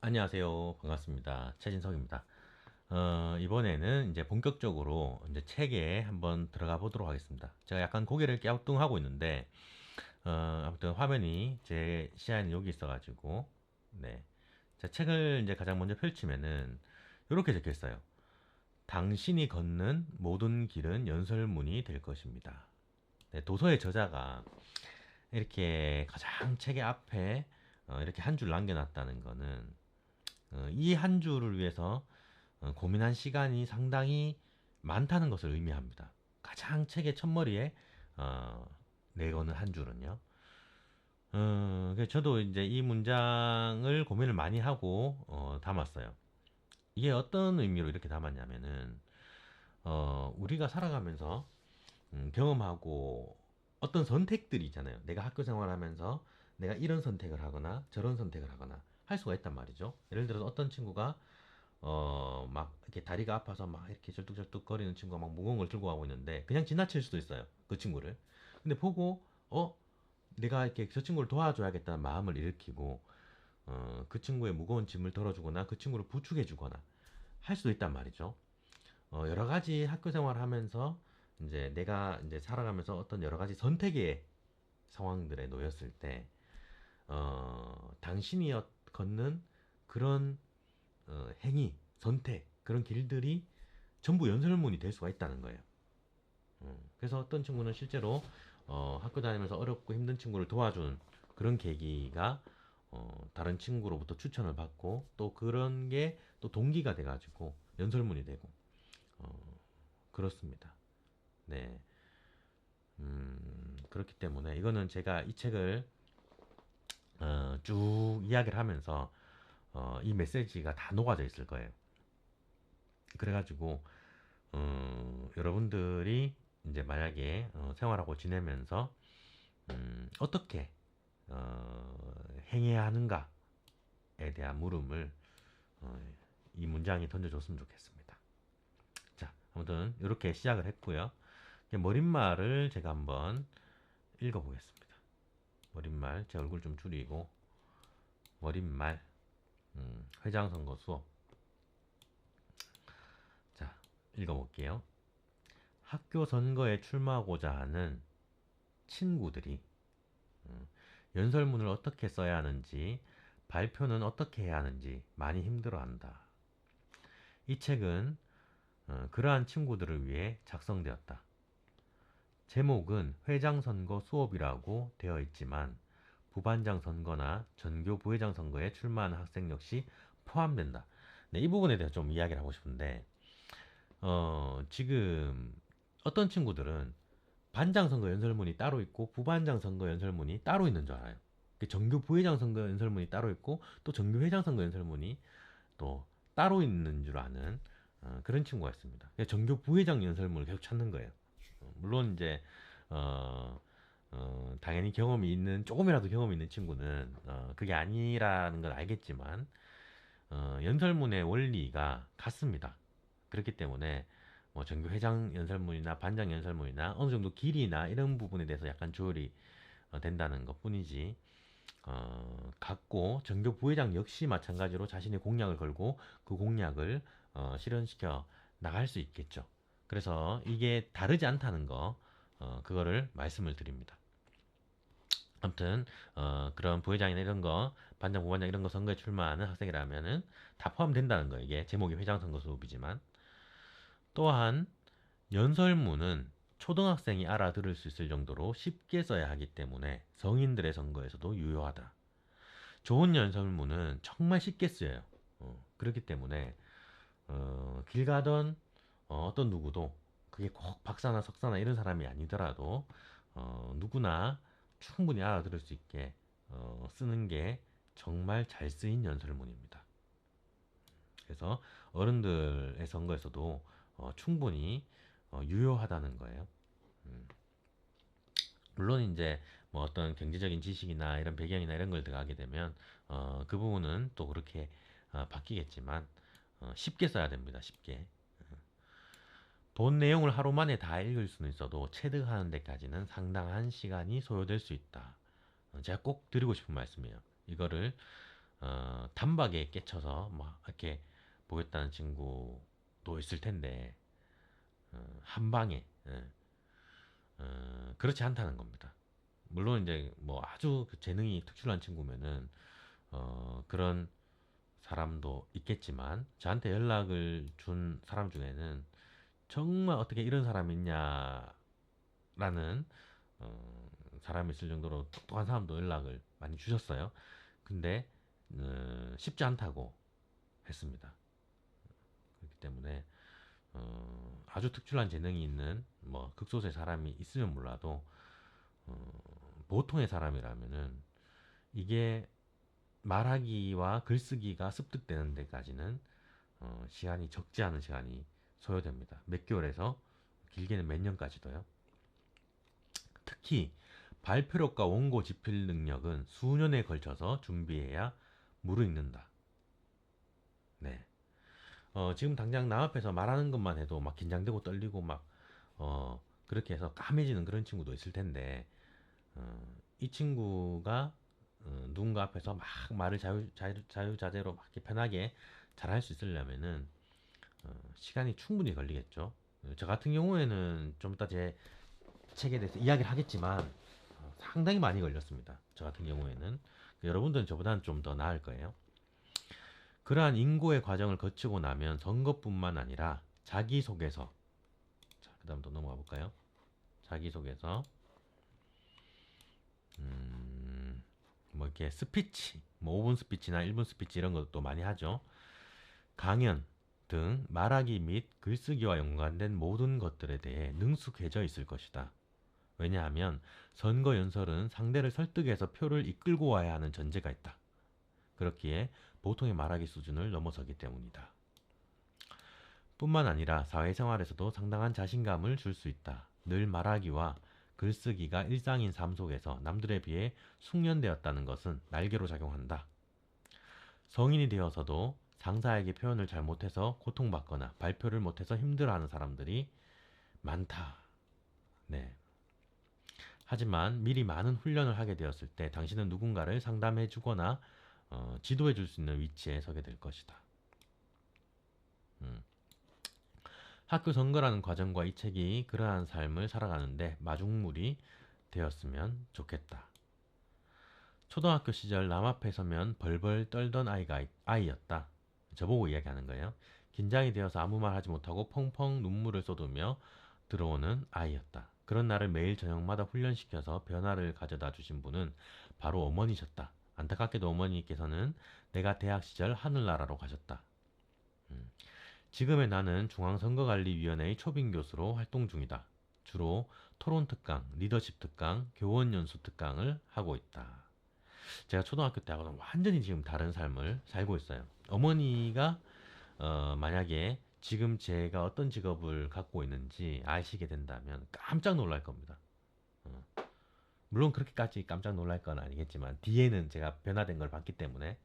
안녕하세요. 반갑습니다. 최진석입니다. 어, 이번에는 이제 본격적으로 이제 책에 한번 들어가 보도록 하겠습니다. 제가 약간 고개를 갸우뚱하고 있는데, 어, 아무튼 화면이 제 시야에는 여기 있어가지고, 네. 자, 책을 이제 가장 먼저 펼치면은, 이렇게 적혀 있어요. 당신이 걷는 모든 길은 연설문이 될 것입니다. 네, 도서의 저자가 이렇게 가장 책의 앞에 어, 이렇게 한 줄 남겨놨다는 거는 어, 이한 줄을 위해서 어, 고민한 시간이 상당히 많다는 것을 의미합니다. 가장 책의 첫머리에 어, 내거는 한 줄은요. 어, 저도 이제 이 문장을 고민을 많이 하고 어, 담았어요. 이게 어떤 의미로 이렇게 담았냐면은 어, 우리가 살아가면서 음, 경험하고 어떤 선택들이 있잖아요. 내가 학교 생활하면서 내가 이런 선택을 하거나 저런 선택을 하거나 할 수가 있단 말이죠. 예를 들어서 어떤 친구가 어, 막 이렇게 다리가 아파서 막 이렇게 절뚝절뚝 거리는 친구가 막 무거운 걸 들고 가고 있는데 그냥 지나칠 수도 있어요. 그 친구를. 근데 보고 어, 내가 이렇게 저 친구를 도와줘야겠다는 마음을 일으키고 어, 그 친구의 무거운 짐을 덜어주거나 그 친구를 부축해주거나 할 수도 있단 말이죠. 어, 여러 가지 학교 생활을 하면서 이제 내가 이제 살아가면서 어떤 여러 가지 선택의 상황들에 놓였을 때, 어, 당신이 어- 걷는 그런 어, 행위, 선택, 그런 길들이 전부 연설문이 될 수가 있다는 거예요. 음, 그래서 어떤 친구는 실제로 어, 학교 다니면서 어렵고 힘든 친구를 도와준 그런 계기가 어, 다른 친구로부터 추천을 받고 또 그런 게 또 동기가 돼가지고 연설문이 되고 어, 그렇습니다. 네. 음, 그렇기 때문에 이거는 제가 이 책을 어, 쭉 이야기를 하면서 어, 이 메시지가 다 녹아져 있을 거예요. 그래가지고 어, 여러분들이 이제 만약에 어, 생활하고 지내면서 음, 어떻게 어, 행해야 하는가에 대한 물음을 어, 이 문장이 던져줬으면 좋겠습니다. 자, 아무튼 이렇게 시작을 했고요. 머릿말을 제가 한번 읽어보겠습니다. 머릿말, 제 얼굴 좀 줄이고 머릿말, 음, 회장 선거 수업. 자, 읽어볼게요. 학교 선거에 출마하고자 하는 친구들이 음, 연설문을 어떻게 써야 하는지, 발표는 어떻게 해야 하는지 많이 힘들어한다. 이 책은 어, 그러한 친구들을 위해 작성되었다. 제목은 회장 선거 수업이라고 되어 있지만 부반장 선거나 전교 부회장 선거에 출마하는 학생 역시 포함된다. 네, 이 부분에 대해서 좀 이야기를 하고 싶은데 어, 지금 어떤 친구들은 반장 선거 연설문이 따로 있고 부반장 선거 연설문이 따로 있는 줄 알아요. 그 전교 부회장 선거 연설문이 따로 있고 또 전교 회장 선거 연설문이 또 따로 있는 줄 아는 어, 그런 친구가 있습니다. 전교 부회장 연설문을 계속 찾는 거예요. 어, 물론 이제 어, 어, 당연히 경험이 있는 조금이라도 경험이 있는 친구는 어, 그게 아니라는 걸 알겠지만 어, 연설문의 원리가 같습니다. 그렇기 때문에 뭐 전교 회장 연설문이나 반장 연설문이나 어느 정도 길이나 이런 부분에 대해서 약간 조율이 어, 된다는 것 뿐이지 어, 같고 전교 부회장 역시 마찬가지로 자신의 공약을 걸고 그 공약을 어, 실현시켜 나갈 수 있겠죠. 그래서 이게 다르지 않다는 거 어, 그거를 말씀을 드립니다. 아무튼 어, 그런 부회장이나 이런 거 반장 부반장 이런 거 선거에 출마하는 학생이라면은 다 포함된다는 거예요. 이게 제목이 회장 선거 수업이지만 또한 연설문은 초등학생이 알아들을 수 있을 정도로 쉽게 써야 하기 때문에 성인들의 선거에서도 유효하다. 좋은 연설문은 정말 쉽게 쓰여요. 어, 그렇기 때문에 어, 길 가던 어, 떤 누구도 그게 꼭 박사나 석사나 이런 사람이 아니더라도 어, 누구나 충분히 알아들을 수 있게 어, 쓰는 게 정말 잘 쓰인 연설문입니다. 그래서 어른들의 선거에서도 어, 충분히 어, 유효하다는 거예요. 음. 물론 이제 뭐 어떤 경제적인 지식이나 이런 배경이나 이런 걸 들어가게 되면 어, 그 부분은 또 그렇게 어, 바뀌겠지만 어, 쉽게 써야 됩니다. 쉽게. 본 내용을 하루 만에 다 읽을 수는 있어도 체득하는 데까지는 상당한 시간이 소요될 수 있다. 어, 제가 꼭 드리고 싶은 말씀이에요. 이거를 어, 단박에 깨쳐서 막 이렇게 보겠다는 친구도 있을 텐데 어, 한 방에 예. 어, 그렇지 않다는 겁니다. 물론 이제 뭐 아주 그 재능이 특출난 친구면은 어, 그런 사람도 있겠지만 저한테 연락을 준 사람 중에는 정말 어떻게 이런 사람이 있냐라는 어, 사람이 있을 정도로 똑똑한 사람도 연락을 많이 주셨어요. 근데 어, 쉽지 않다고 했습니다. 그렇기 때문에 어, 아주 특출난 재능이 있는 뭐 극소수의 사람이 있으면 몰라도 어, 보통의 사람이라면은 이게 말하기와 글쓰기가 습득되는 데까지는 어, 시간이 적지 않은 시간이 소요됩니다. 몇 개월에서 길게는 몇 년까지도요. 특히 발표력과 원고 집필 능력은 수년에 걸쳐서 준비해야 무르익는다. 네. 어, 지금 당장 남 앞에서 말하는 것만 해도 막 긴장되고 떨리고 막, 어, 그렇게 해서 까매지는 그런 친구도 있을 텐데, 어, 이 친구가 어, 누군가 앞에서 막 말을 자유, 자유, 자유자재로 막 이렇게 편하게 잘 할 수 있으려면은 어, 시간이 충분히 걸리겠죠. 어, 저 같은 경우에는 좀 이따 제 책에 대해서 이야기를 하겠지만 어, 상당히 많이 걸렸습니다. 저 같은 경우에는 여러분들은 저보다는 좀 더 나을 거예요. 그러한 인고의 과정을 거치고 나면 선거뿐만 아니라 자기소개서 자, 그 다음 또 넘어가 볼까요? 자기소개서 음, 뭐 이렇게 스피치, 뭐 5분 스피치나 1분 스피치 이런 것도 많이 하죠. 강연 등 말하기 및 글쓰기와 연관된 모든 것들에 대해 능숙해져 있을 것이다. 왜냐하면 선거 연설은 상대를 설득해서 표를 이끌고 와야 하는 전제가 있다. 그렇기에 보통의 말하기 수준을 넘어서기 때문이다. 뿐만 아니라 사회생활에서도 상당한 자신감을 줄 수 있다. 늘 말하기와 글쓰기가 일상인 삶 속에서 남들에 비해 숙련되었다는 것은 날개로 작용한다. 성인이 되어서도 상사에게 표현을 잘 못해서 고통받거나 발표를 못해서 힘들어하는 사람들이 많다. 네. 하지만 미리 많은 훈련을 하게 되었을 때 당신은 누군가를 상담해 주거나 어, 지도해 줄 수 있는 위치에 서게 될 것이다. 음. 학교 선거라는 과정과 이 책이 그러한 삶을 살아가는데 마중물이 되었으면 좋겠다. 초등학교 시절 남 앞에 서면 벌벌 떨던 아이가 아이였다. 저보고 이야기하는 거예요. 긴장이 되어서 아무 말 하지 못하고 펑펑 눈물을 쏟으며 들어오는 아이였다. 그런 나를 매일 저녁마다 훈련시켜서 변화를 가져다 주신 분은 바로 어머니셨다. 안타깝게도 어머니께서는 내가 대학 시절 하늘나라로 가셨다. 음. 지금의 나는 중앙선거관리위원회의 초빙 교수로 활동 중이다. 주로 토론 특강, 리더십 특강, 교원 연수 특강을 하고 있다. 제가 초등학교 때하고는 완전히 지금 다른 삶을 살고 있어요. 어머니가 어, 만약에 지금 제가 어떤 직업을 갖고 있는지 아시게 된다면 깜짝 놀랄 겁니다. 어. 물론 그렇게까지 깜짝 놀랄 건 아니겠지만 뒤에는 제가 변화된 걸 봤기 때문에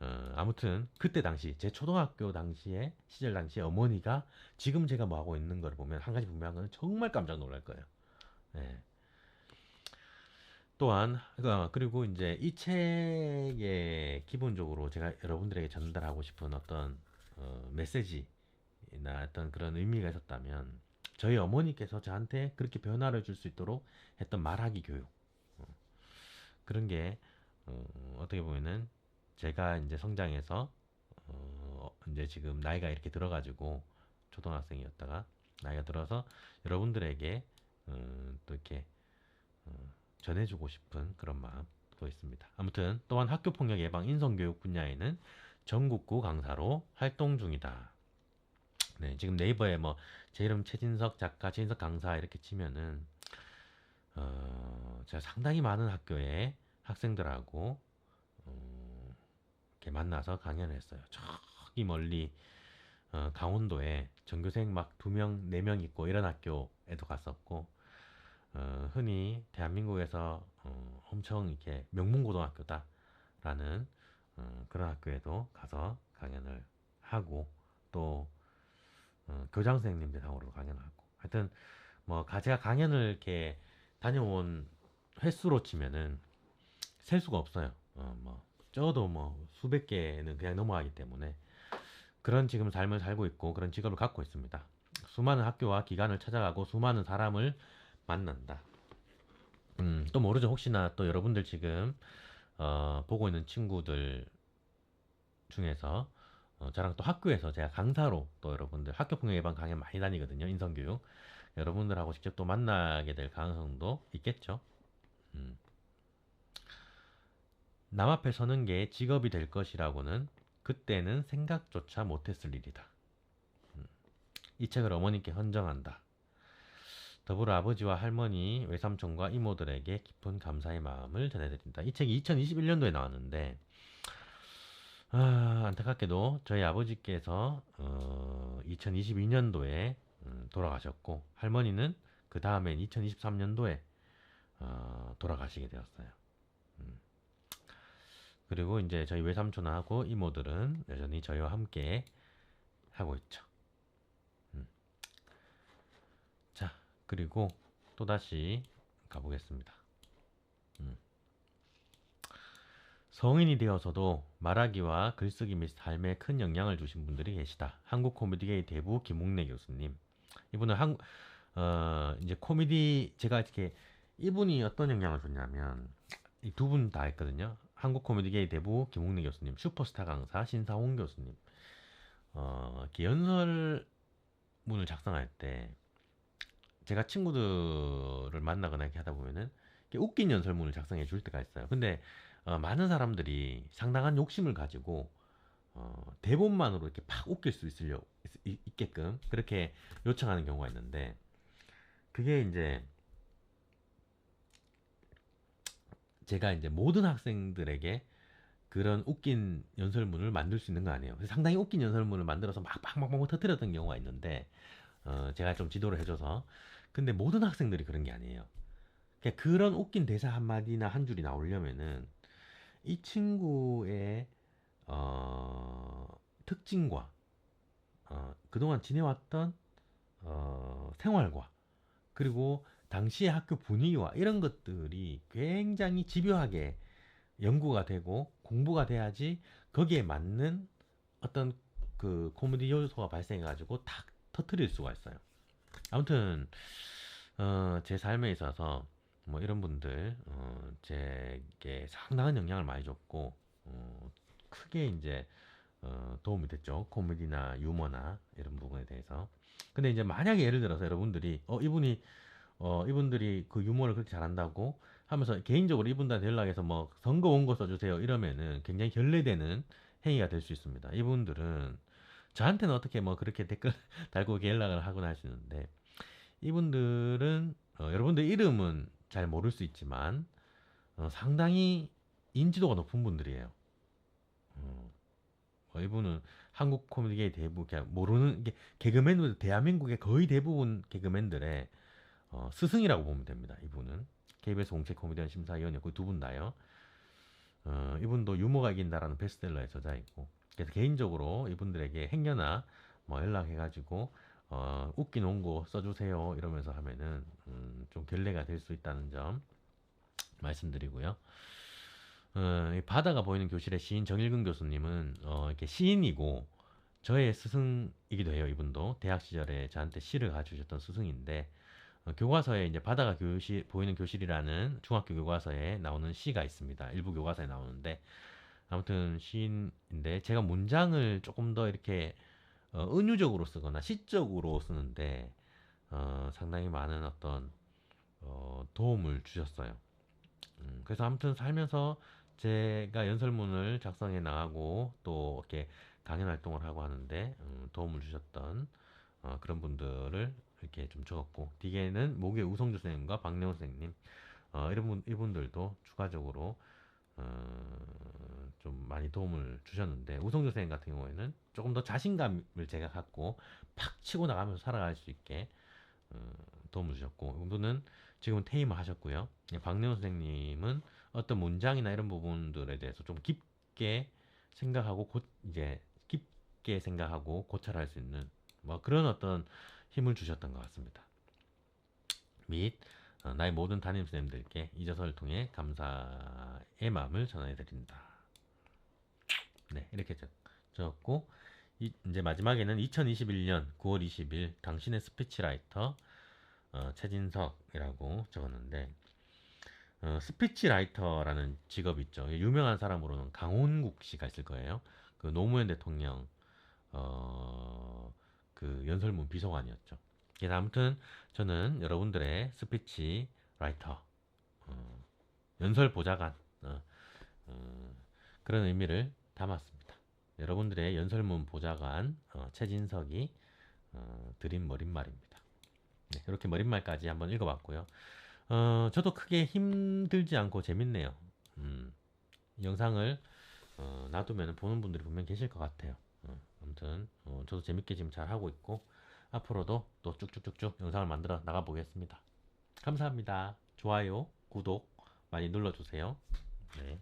어, 아무튼 그때 당시 제 초등학교 당시에 시절 당시에 어머니가 지금 제가 뭐 하고 있는 걸 보면 한 가지 분명한 거는 정말 깜짝 놀랄 거예요. 네. 또한 어, 그리고 이제 이 책에 기본적으로 제가 여러분들에게 전달하고 싶은 어떤 어, 메시지나 어떤 그런 의미가 있었다면 저희 어머니께서 저한테 그렇게 변화를 줄 수 있도록 했던 말하기 교육. 어, 그런 게 어, 어떻게 보면은 제가 이제 성장해서 어, 이제 지금 나이가 이렇게 들어가지고 초등학생이었다가 나이가 들어서 여러분들에게 어, 또 이렇게 어, 전해주고 싶은 그런 마음도 있습니다. 아무튼 또한 학교폭력 예방 인성교육 분야에는 전국구 강사로 활동 중이다. 네, 지금 네이버에 뭐 제 이름 최진석 작가, 최진석 강사 이렇게 치면은 어, 제가 상당히 많은 학교에 학생들하고 어, 이렇게 만나서 강연을 했어요. 저기 멀리 어, 강원도에 전교생 막 두 명, 네 명 있고 이런 학교에도 갔었고 어, 흔히 대한민국에서 어, 엄청 이렇게 명문고등학교다라는 어, 그런 학교에도 가서 강연을 하고 또 어, 교장 선생님 대상으로 강연하고 하여튼 뭐 제가 강연을 이렇게 다녀온 횟수로 치면은 셀 수가 없어요. 어, 뭐 적어도 뭐 수백 개는 그냥 넘어가기 때문에 그런 지금 삶을 살고 있고 그런 직업을 갖고 있습니다. 수많은 학교와 기관을 찾아가고 수많은 사람을 만난다. 음, 또 모르죠. 혹시나 또 여러분들 지금 어, 보고 있는 친구들 중에서 어, 저랑 또 학교에서 제가 강사로 또 여러분들 학교 폭력 예방 강연 많이 다니거든요. 인성교육. 여러분들하고 직접 또 만나게 될 가능성도 있겠죠. 음. 남 앞에 서는 게 직업이 될 것이라고는 그때는 생각조차 못했을 일이다. 음. 이 책을 어머니께 헌정한다. 더불어 아버지와 할머니, 외삼촌과 이모들에게 깊은 감사의 마음을 전해드린다. 이 책이 2021년도에 나왔는데, 아, 안타깝게도 저희 아버지께서 어, 2022년도에 음, 돌아가셨고, 할머니는 그 다음엔 2023년도에 어, 돌아가시게 되었어요. 음. 그리고 이제 저희 외삼촌하고 이모들은 여전히 저희와 함께 하고 있죠. 음. 자, 그리고 또다시 가보겠습니다. 음. 성인이 되어서도 말하기와 글쓰기 및 삶에 큰 영향을 주신 분들이 계시다. 한국 코미디계의 대부 김웅래 교수님. 이분은 한, 어, 이제 코미디, 제가 이렇게, 이분이 어떤 영향을 줬냐면, 이 두 분 다 했거든요. 한국 코미디계의 대부 김웅래 교수님, 슈퍼스타 강사 신사홍 교수님. 어, 연설문을 작성할 때, 제가 친구들을 만나거나 이렇게 하다 보면은 이렇게 웃긴 연설문을 작성해 줄 때가 있어요. 근데 어, 많은 사람들이 상당한 욕심을 가지고 어, 대본만으로 이렇게 팍 웃길 수 있으려 있, 있게끔 그렇게 요청하는 경우가 있는데 그게 이제 제가 이제 모든 학생들에게 그런 웃긴 연설문을 만들 수 있는 거 아니에요. 상당히 웃긴 연설문을 만들어서 막 막 막막 터뜨렸던 경우가 있는데 어, 제가 좀 지도를 해줘서 근데 모든 학생들이 그런 게 아니에요. 그러니까 그런 웃긴 대사 한마디나 한 줄이 나오려면은 이 친구의 어, 특징과 어, 그동안 지내왔던 어, 생활과 그리고 당시의 학교 분위기와 이런 것들이 굉장히 집요하게 연구가 되고 공부가 돼야지 거기에 맞는 어떤 그 코미디 요소가 발생해 가지고 탁 터트릴 수가 있어요. 아무튼 어, 제 삶에 있어서 뭐 이런 분들 어, 제게 상당한 영향을 많이 줬고 어, 크게 이제 어, 도움이 됐죠. 코미디나 유머나 이런 부분에 대해서. 근데 이제 만약에 예를 들어서 여러분들이 어 이분이 어 이분들이 그 유머를 그렇게 잘한다고 하면서 개인적으로 이분들한테 연락해서 뭐 선거 원고 써주세요 이러면은 굉장히 결례되는 행위가 될 수 있습니다. 이분들은 저한테는 어떻게 뭐 그렇게 댓글 달고 연락을 수 있는데 이분들은 어, 여러분들 이름은 잘 모를 수 있지만 어, 상당히 인지도가 높은 분들이에요. 어, 어 이분은 한국 코미디계의 대부분 그냥 모르는 게 개그맨들 대한민국의 거의 대부분 개그맨들의 어, 스승이라고 보면 됩니다. 이분은 KBS 공채 코미디언 심사위원이었고 두 분 다요. 어, 이분도 유머가 이긴다라는 베스트셀러의 저자이고 그래서 개인적으로 이분들에게 행여나 뭐 연락해가지고 어, 웃긴 원고 써주세요 이러면서 하면은 음, 좀 결례가 될 수 있다는 점 말씀드리고요. 어, 바다가 보이는 교실의 시인 정일근 교수님은 어, 이렇게 시인이고 저의 스승이기도 해요. 이분도 대학 시절에 저한테 시를 가르쳐주셨던 스승인데 어, 교과서에 이제 바다가 교실 보이는 교실이라는 중학교 교과서에 나오는 시가 있습니다. 일부 교과서에 나오는데 아무튼 시인인데 제가 문장을 조금 더 이렇게 어, 은유적으로 쓰거나 시적으로 쓰는데 어, 상당히 많은 어떤 어, 도움을 주셨어요. 음, 그래서 아무튼 살면서 제가 연설문을 작성해 나가고 또 이렇게 강연 활동을 하고 하는데 음, 도움을 주셨던 어, 그런 분들을 이렇게 좀 적었고 뒤에는 목의 우성주 선생님과 박래원 선생님 어, 이런 분 이분들도 추가적으로 어, 좀 많이 도움을 주셨는데 우성조 선생님 같은 경우에는 조금 더 자신감을 제가 갖고 팍 치고 나가면서 살아갈 수 있게 어, 도움을 주셨고 이분은 지금은 퇴임을 하셨고요. 예, 박래원 선생님은 어떤 문장이나 이런 부분들에 대해서 좀 깊게 생각하고 곧 이제 깊게 생각하고 고찰할 수 있는 뭐 그런 어떤 힘을 주셨던 것 같습니다. 및 어, 나의 모든 담임선생님들께 이 저서를 통해 감사의 마음을 전해드립니다. 네, 이렇게 적, 적었고 이, 이제 마지막에는 2021년 9월 20일 당신의 스피치라이터 어, 최진석이라고 적었는데 어, 스피치라이터라는 직업 있죠. 유명한 사람으로는 강원국 씨가 있을 거예요. 그 노무현 대통령 어, 그 연설문 비서관이었죠. 그래서 아무튼 저는 여러분들의 스피치 라이터 어, 연설 보좌관 어, 어, 그런 의미를 담았습니다. 여러분들의 연설문 보좌관 어, 최진석이 어, 드린 머릿말입니다. 네, 이렇게 머릿말까지 한번 읽어봤고요. 어, 저도 크게 힘들지 않고 재밌네요. 음, 이 영상을 어, 놔두면 보는 분들이 분명 계실 것 같아요. 어, 아무튼 어, 저도 재밌게 지금 잘 하고 있고 앞으로도 또 쭉쭉쭉쭉 영상을 만들어 나가 보겠습니다. 감사합니다. 좋아요, 구독 많이 눌러주세요. 네.